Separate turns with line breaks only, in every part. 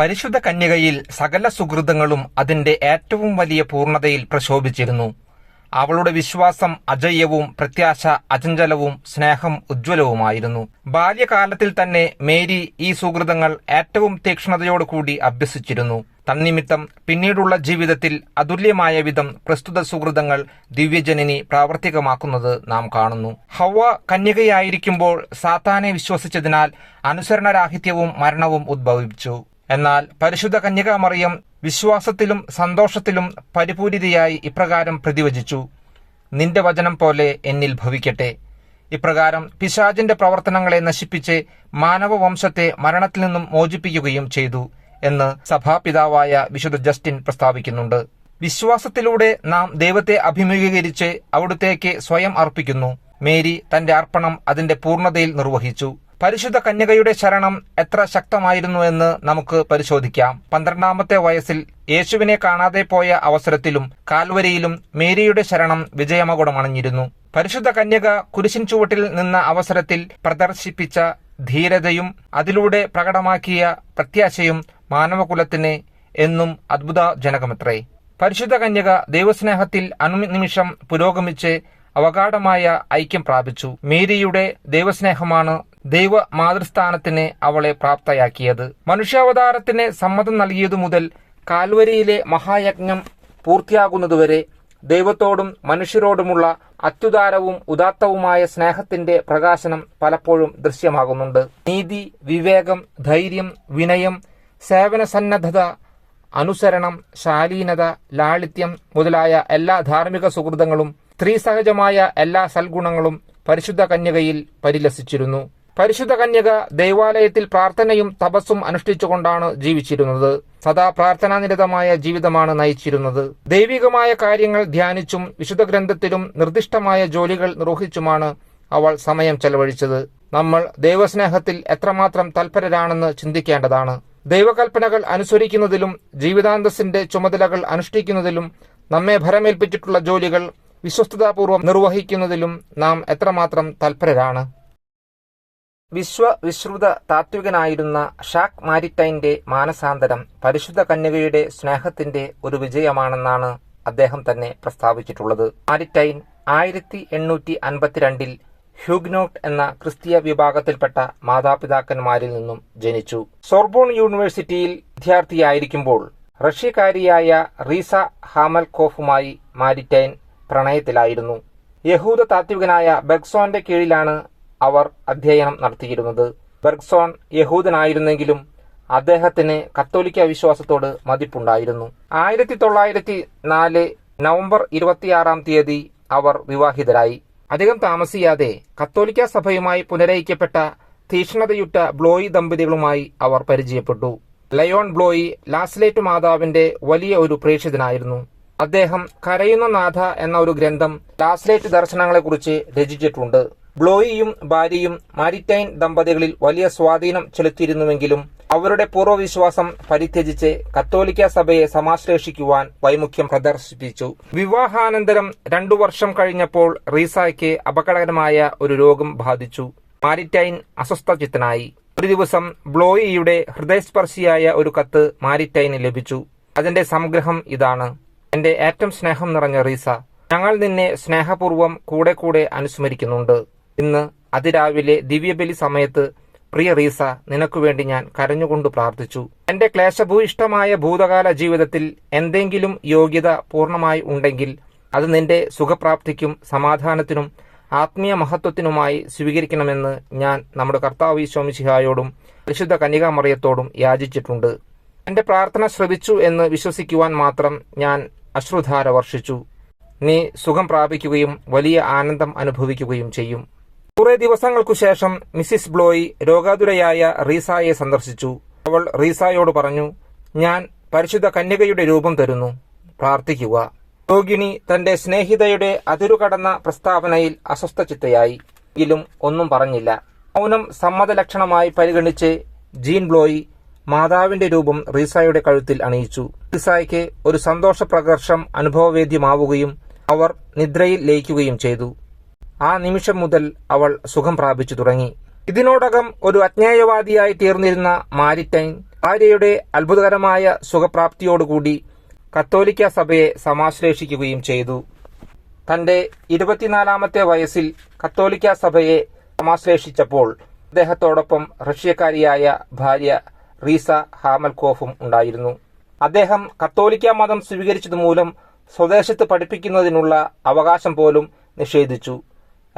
പരിശുദ്ധ കന്യകയിൽ സകല സുഹൃതങ്ങളും അതിന്റെ ഏറ്റവും വലിയ പൂർണതയിൽ പ്രശോഭിച്ചിരുന്നു. അവളുടെ വിശ്വാസം അജയ്യവും പ്രത്യാശ അചഞ്ചലവും സ്നേഹം ഉജ്ജ്വലവുമായിരുന്നു. ബാല്യകാലത്തിൽ തന്നെ മേരി ഈ സുഹൃതങ്ങൾ ഏറ്റവും തീക്ഷ്ണതയോടുകൂടി അഭ്യസിച്ചിരുന്നു. തന്നിമിത്തം പിന്നീടുള്ള ജീവിതത്തിൽ അതുല്യമായ വിധം പ്രസ്തുത സുഹൃതങ്ങൾ ദിവ്യജനനി പ്രാവർത്തികമാക്കുന്നത് നാം കാണുന്നു. ഹവ കന്യകയായിരിക്കുമ്പോൾ സാത്താനെ വിശ്വസിച്ചതിനാൽ അനുസരണരാഹിത്യവും മരണവും ഉദ്ഭവിച്ചു എന്നാൽ പരിശുദ്ധ കന്യകാമറിയം വിശ്വാസത്തിലും സന്തോഷത്തിലും പരിപൂരിതയായി ഇപ്രകാരം പ്രതിവചിച്ചു. നിന്റെ വചനം പോലെ എന്നിൽ ഭവിക്കട്ടെ. ഇപ്രകാരം പിശാജിന്റെ പ്രവർത്തനങ്ങളെ നശിപ്പിച്ച് മാനവവംശത്തെ മരണത്തിൽ നിന്നും മോചിപ്പിക്കുകയും ചെയ്തു എന്ന് സഭാപിതാവായ വിശുദ്ധ ജസ്റ്റിൻ പ്രസ്താവിക്കുന്നുണ്ട്. വിശ്വാസത്തിലൂടെ നാം ദൈവത്തെ അഭിമുഖീകരിച്ച് അവിടുത്തേക്ക് സ്വയം അർപ്പിക്കുന്നു. മേരി തന്റെ അർപ്പണം അതിന്റെ പൂർണതയിൽ നിർവഹിച്ചു. പരിശുദ്ധ കന്യകയുടെ ശരണം എത്ര ശക്തമായിരുന്നു എന്ന് നമുക്ക് പരിശോധിക്കാം. പന്ത്രണ്ടാമത്തെ വയസ്സിൽ യേശുവിനെ കാണാതെ പോയ അവസരത്തിലും കാൽവരിയിലും മേരിയുടെ ശരണം വിജയമകുടമണിഞ്ഞിരുന്നു പരിശുദ്ധ കന്യക കുരിശിൻ ചുവട്ടിൽ നിന്ന അവസരത്തിൽ പ്രദർശിപ്പിച്ച ധീരതയും അതിലൂടെ പ്രകടമാക്കിയ പ്രത്യാശയും മാനവകുലത്തിന് എന്നും അത്ഭുതജനകമത്രേ. പരിശുദ്ധ കന്യക ദൈവസ്നേഹത്തിൽ അനുനിമിഷം പുരോഗമിച്ച് അവഗാഢമായ ഐക്യം പ്രാപിച്ചു. മേരിയുടെ ദൈവസ്നേഹമാണ് ദൈവ മാതൃസ്ഥാനത്തിന് അവളെ പ്രാപ്തയാക്കിയത്. മനുഷ്യാവതാരത്തിന് സമ്മതം നൽകിയതു മുതൽ കാൽവരിയിലെ മഹായജ്ഞം പൂർത്തിയാകുന്നതുവരെ ദൈവത്തോടും മനുഷ്യരോടുമുള്ള അത്യുദാരവും ഉദാത്തവുമായ സ്നേഹത്തിന്റെ പ്രകാശനം പലപ്പോഴും ദൃശ്യമാകുന്നുണ്ട്. നീതി വിവേകം ധൈര്യം വിനയം സേവന സന്നദ്ധത അനുസരണം ശാലീനത ലാളിത്യം മുതലായ എല്ലാ ധാർമ്മിക സുഹൃതങ്ങളും സ്ത്രീസഹജമായ എല്ലാ സൽഗുണങ്ങളും പരിശുദ്ധ കന്യകയിൽ പരിലസിച്ചിരുന്നു. പരിശുദ്ധ കന്യക ദൈവാലയത്തിൽ പ്രാർത്ഥനയും തപസ്സും അനുഷ്ഠിച്ചുകൊണ്ടാണ് ജീവിച്ചിരുന്നത്. സദാ പ്രാർത്ഥനാനിരതമായ ജീവിതമാണ് നയിച്ചിരുന്നത്. ദൈവികമായ കാര്യങ്ങൾ ധ്യാനിച്ചും വിശുദ്ധ ഗ്രന്ഥത്തിലും നിർദ്ദിഷ്ടമായ ജോലികൾ നിർവഹിച്ചുമാണ് അവൾ സമയം ചെലവഴിച്ചത്. നമ്മൾ ദൈവസ്നേഹത്തിൽ എത്രമാത്രം തൽപരരാണെന്ന് ചിന്തിക്കേണ്ടതാണ്. ദൈവകൽപ്പനകൾ അനുസരിക്കുന്നതിലും ജീവിതാന്തസിന്റെ ചുമതലകൾ അനുഷ്ഠിക്കുന്നതിലും നമ്മെ ഭരമേൽപ്പിച്ചിട്ടുള്ള ജോലികൾ വിശ്വസ്തതാപൂർവം നിർവഹിക്കുന്നതിലും നാം എത്രമാത്രം തൽപരരാണ്. വിശ്വവിശ്രുത താത്വികനായിരുന്ന ഷാക്ക് മാരിറ്റൈന്റെ മാനസാന്തരം പരിശുദ്ധ കന്യകയുടെ സ്നേഹത്തിന്റെ ഒരു വിജയമാണെന്നാണ് അദ്ദേഹം തന്നെ പ്രസ്താവിച്ചിട്ടുള്ളത്. മാരിറ്റൈൻ ആയിരത്തി എണ്ണൂറ്റി അൻപത്തിരണ്ടിൽ ഹ്യൂഗ്നോട്ട് എന്ന ക്രിസ്തീയ വിഭാഗത്തിൽപ്പെട്ട മാതാപിതാക്കന്മാരിൽ നിന്നും ജനിച്ചു. സോർബോൺ യൂണിവേഴ്സിറ്റിയിൽ വിദ്യാർത്ഥിയായിരിക്കുമ്പോൾ റഷ്യക്കാരിയായ റീസ ഹാമൽകോഫുമായി മാരിറ്റൈൻ പ്രണയത്തിലായിരുന്നു. യഹൂദ താത്വികനായ ബെർഗ്സോന്റെ കീഴിലാണ് അവർ അധ്യയനം നടത്തിയിരുന്നത്. ബെർഗ്സോൺ യഹൂദനായിരുന്നെങ്കിലും അദ്ദേഹത്തിന് കത്തോലിക്ക വിശ്വാസത്തോട് മതിപ്പുണ്ടായിരുന്നു. ആയിരത്തി തൊള്ളായിരത്തി നാല് നവംബർ ഇരുപത്തിയാറാം തീയതി അവർ വിവാഹിതരായി. അധികം താമസിയാതെ കത്തോലിക്ക സഭയുമായി പുനരയിക്കപ്പെട്ട തീക്ഷ്ണതയുറ്റ ബ്ലോയി ദമ്പതികളുമായി അവർ പരിചയപ്പെട്ടു. ലയോൺ ബ്ലോയി ലാസ്ലേറ്റ് മാതാവിന്റെ വലിയ ഒരു പ്രേക്ഷിതനായിരുന്നു. അദ്ദേഹം കരയുന്ന നാഥ എന്ന ഒരു ഗ്രന്ഥം ലാസ്ലേറ്റ് ദർശനങ്ങളെക്കുറിച്ച് രചിച്ചിട്ടുണ്ട്. ബ്ലോയിയും ഭാര്യയും മാരിറ്റൈൻ ദമ്പതികളിൽ വലിയ സ്വാധീനം ചെലുത്തിയിരുന്നുവെങ്കിലും അവരുടെ പൂർവവിശ്വാസം പരിത്യജിച്ച് കത്തോലിക്ക സഭയെ സമാശ്ലേഷിക്കുവാൻ വൈമുഖ്യം പ്രദർശിപ്പിച്ചു. വിവാഹാനന്തരം രണ്ടു വർഷം കഴിഞ്ഞപ്പോൾ റീസായ്ക്ക് അപകടകരമായ ഒരു രോഗം ബാധിച്ചു. മാരിറ്റൈൻ അസ്വസ്ഥചിത്തനായി. ഒരു ദിവസം ബ്ലോയിയുടെ ഹൃദയസ്പർശിയായ ഒരു കത്ത് മാരിറ്റൈന് ലഭിച്ചു. അതിന്റെ സംഗ്രഹം ഇതാണ്. എന്റെ ഏറ്റവും സ്നേഹം നിറഞ്ഞ റീസ ഞങ്ങൾ നിന്നെ സ്നേഹപൂർവം കൂടെ കൂടെ അനുസ്മരിക്കുന്നുണ്ട്. ഇന്ന് അതിരാവിലെ ദിവ്യബലി സമയത്ത് പ്രിയ റീസ നിനക്കുവേണ്ടി ഞാൻ കരഞ്ഞുകൊണ്ട് പ്രാർത്ഥിച്ചു. എന്റെ ക്ലേശഭൂയിഷ്ടമായ ഭൂതകാല ജീവിതത്തിൽ എന്തെങ്കിലും യോഗ്യത പൂർണമായി ഉണ്ടെങ്കിൽ അത് നിന്റെ സുഖപ്രാപ്തിക്കും സമാധാനത്തിനും ആത്മീയ മഹത്വത്തിനുമായി സ്വീകരിക്കണമെന്ന് ഞാൻ നമ്മുടെ കർത്താവ് ഈശോമിശിഹായോടും പരിശുദ്ധ കന്യകാമറിയത്തോടും യാചിച്ചിട്ടുണ്ട്. എന്റെ പ്രാർത്ഥന ശ്രവിച്ചു എന്ന് വിശ്വസിക്കുവാൻ മാത്രം ഞാൻ അശ്രുധാര വർഷിച്ചു. നീ സുഖം പ്രാപിക്കുകയും വലിയ ആനന്ദം അനുഭവിക്കുകയും ചെയ്യും. കുറെ ദിവസങ്ങൾക്കു ശേഷം മിസ്സിസ് ബ്ലോയി രോഗാതുരയായ റീസായെ സന്ദർശിച്ചു. അവൾ റീസായോട് പറഞ്ഞു ഞാൻ പരിശുദ്ധ കന്യകയുടെ രൂപം തരുന്നു. പ്രാർത്ഥിക്കുക. രോഗിണി തന്റെ സ്നേഹിതയുടെ അതിരുകടന്ന പ്രസ്താവനയിൽ അസ്വസ്ഥചിത്തയായി. എങ്കിലും ഒന്നും പറഞ്ഞില്ല. മൗനം സമ്മതലക്ഷണമായി പരിഗണിച്ച് ജീൻ ബ്ലോയി മാതാവിന്റെ രൂപം റീസായുടെ കഴുത്തിൽ അണിയിച്ചു. റീസായ്ക്ക് ഒരു സന്തോഷ പ്രകർഷം അനുഭവവേദ്യമാവുകയും അവർ നിദ്രയിൽ ലയിക്കുകയും ചെയ്തു. ആ നിമിഷം മുതൽ അവൾ സുഖം പ്രാപിച്ചു തുടങ്ങി. ഇതിനോടകം ഒരു അജ്ഞേയവാദിയായി തീർന്നിരുന്ന മാരിറ്റൈൻ ഭാര്യയുടെ അത്ഭുതകരമായ സുഖപ്രാപ്തിയോടുകൂടി കത്തോലിക്ക സഭയെ സമാശ്ലേഷിക്കുകയും ചെയ്തു. തന്റെ ഇരുപത്തിനാലാമത്തെ വയസ്സിൽ കത്തോലിക്ക സഭയെ സമാശ്ലേഷിച്ചപ്പോൾ അദ്ദേഹത്തോടൊപ്പം റഷ്യക്കാരിയായ ഭാര്യ റീസ ഹാമൽകോഫും ഉണ്ടായിരുന്നു. അദ്ദേഹം കത്തോലിക്ക മതം സ്വീകരിച്ചതുമൂലം സ്വദേശത്ത് പഠിപ്പിക്കുന്നതിനുള്ള അവകാശം പോലും നിഷേധിച്ചു.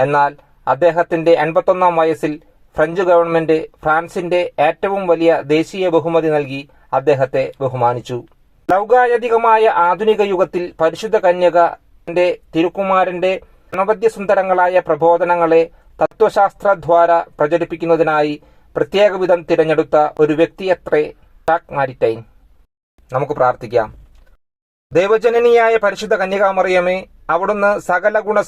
എന്നാൽ അദ്ദേഹത്തിന്റെ എൺപത്തൊന്നാം വയസ്സിൽ ഫ്രഞ്ച് ഗവൺമെന്റ് ഫ്രാൻസിന്റെ ഏറ്റവും വലിയ ദേശീയ ബഹുമതി നൽകി അദ്ദേഹത്തെ ബഹുമാനിച്ചു. ലൗകായതികമായ ആധുനിക യുഗത്തിൽ പരിശുദ്ധ കന്യകന്റെ തിരുക്കുമാരന്റെ അനവധ്യ സുന്ദരങ്ങളായ പ്രബോധനങ്ങളെ തത്വശാസ്ത്രദ്വാര പ്രചരിപ്പിക്കുന്നതിനായി പ്രത്യേക വിധം തിരഞ്ഞെടുത്ത ഒരു വ്യക്തിയത്രേ ടാക് മാരിറ്റൈൻ നമുക്ക് പ്രാർത്ഥിക്കാം. ദൈവജനനിയായ പരിശുദ്ധ കന്യകാമറിയമേ അവിടുന്ന് സകല ഗുണ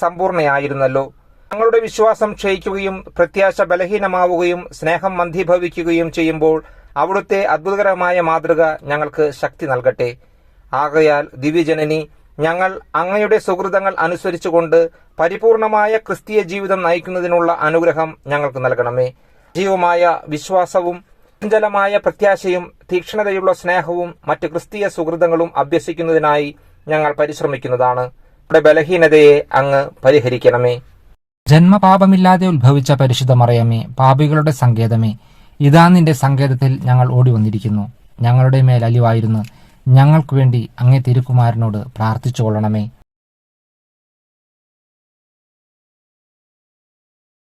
ഞങ്ങളുടെ വിശ്വാസം ക്ഷയിക്കുകയും പ്രത്യാശ ബലഹീനമാവുകയും സ്നേഹം മന്ദീഭവിക്കുകയും ചെയ്യുമ്പോൾ അവിടുത്തെ അത്ഭുതകരമായ മാതൃക ഞങ്ങൾക്ക് ശക്തി നൽകട്ടെ. ആകയാൽ ദിവ്യജനനി ഞങ്ങൾ അങ്ങയുടെ സുഹൃതങ്ങൾ അനുസരിച്ചുകൊണ്ട് പരിപൂർണമായ ക്രിസ്തീയ ജീവിതം നയിക്കുന്നതിനുള്ള അനുഗ്രഹം ഞങ്ങൾക്ക് നൽകണമേ. ജീവമായ വിശ്വാസവും ചഞ്ചലമായ പ്രത്യാശയും തീക്ഷ്ണതയുള്ള സ്നേഹവും മറ്റ് ക്രിസ്തീയ സുഹൃതങ്ങളും അഭ്യസിക്കുന്നതിനായി ഞങ്ങൾ പരിശ്രമിക്കുന്നതാണ്. ബലഹീനതയെ അങ്ങ് പരിഹരിക്കണമേ.
ജന്മപാപമില്ലാതെ ഉത്ഭവിച്ച പരിശുദ്ധ മറിയമ്മേ പാപികളുടെ സങ്കേതമേ ഇതാ നിന്റെ സങ്കേതത്തിൽ ഞങ്ങൾ ഓടി വന്നിരിക്കുന്നു ഞങ്ങളുടെ മേൽ അലിവായിരുന്നു. ഞങ്ങൾക്കു വേണ്ടി അങ്ങേ തിരുക്കുമാരനോട് പ്രാർത്ഥിച്ചു കൊള്ളണമേ